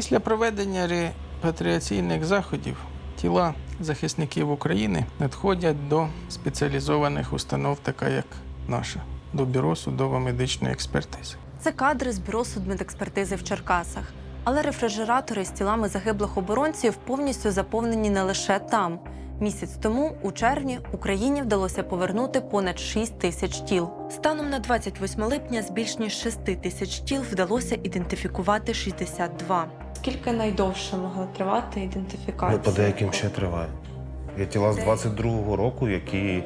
Після проведення репатріаційних заходів тіла захисників України надходять до спеціалізованих установ, така як наша, до бюро судово-медичної експертизи. Це кадри з бюро судмедекспертизи в Черкасах. Але рефрижератори з тілами загиблих оборонців повністю заповнені не лише там. Місяць тому, у червні, Україні вдалося повернути понад 6 тисяч тіл. Станом на 28 липня з більш ніж 6 тисяч тіл вдалося ідентифікувати 62. Скільки найдовше могла тривати ідентифікація? Ну, по деяким ще триває. Є тіла з 22-го року, які е,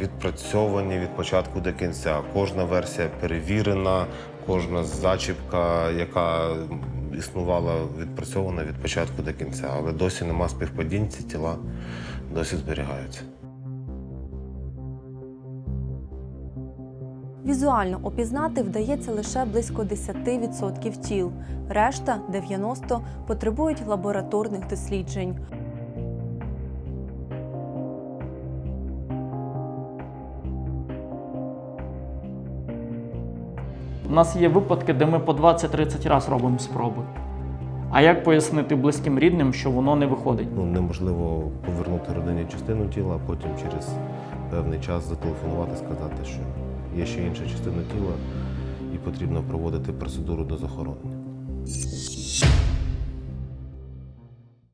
відпрацьовані від початку до кінця. Кожна версія перевірена, кожна зачіпка, яка існувала, відпрацьована від початку до кінця. Але досі нема співпадінь, ці тіла досі зберігаються. Візуально опізнати вдається лише близько 10% тіл. Решта 90% потребують лабораторних досліджень. У нас є випадки, де ми по 20-30 разів робимо спроби. А як пояснити близьким рідним, що воно не виходить? Ну, неможливо повернути родині частину тіла, а потім через певний час зателефонувати, сказати, що є ще інша частина тіла, і потрібно проводити процедуру до захоронення.